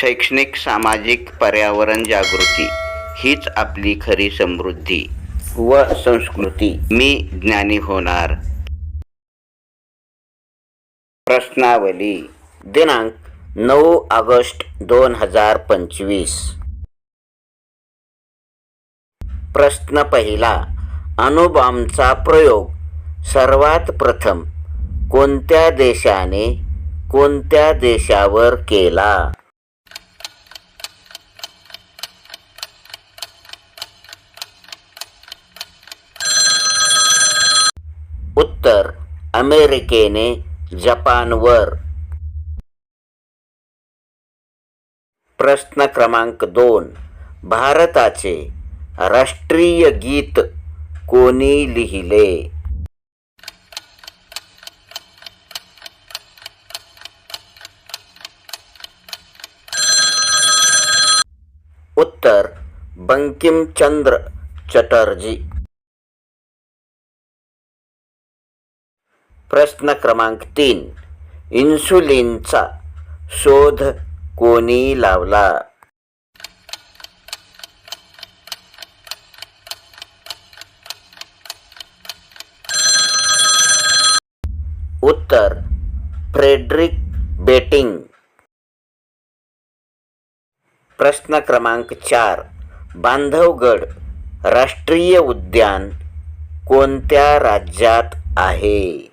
शैक्षणिक सामाजिक पर्यावरण जागृती हीच आपली खरी समृद्धी व संस्कृती. मी ज्ञानी होणार. प्रश्नावली दिनांक नऊ ऑगस्ट दोन हजार पंचवीस. प्रश्न पहिला अणुबॉम्बचा प्रयोग सर्वात प्रथम कोणत्या देशाने कोणत्या देशावर केला उत्तर अमेरिकेने जपानवर. प्रश्न क्रमांक दोन. भारताचे राष्ट्रीय गीत कोणी लिहिले? उत्तर बंकिमचंद्र चटर्जी. प्रश्न क्रमांक तीन. इन्सुलिनचा शोध कोणी लावला? उत्तर फ्रेडरिक बेटिंग. प्रश्न क्रमांक चार. बांधवगड राष्ट्रीय उद्यान कोणत्या राज्यात आहे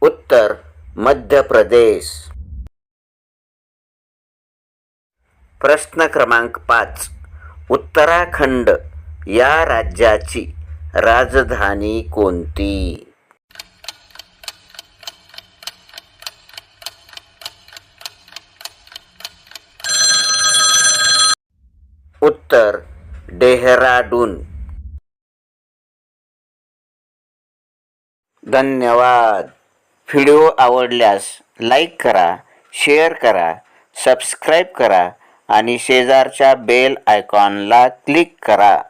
उत्तर मध्य प्रदेश. प्रश्न क्रमांक पाच. उत्तराखंड या राज्याची राजधानी कोणती? उत्तर डेहराडून. धन्यवाद. व्हिडिओ आवडल्यास लाईक करा शेअर करा सबस्क्राईब करा आणि शेजारच्या बेल आयकॉनला क्लिक करा.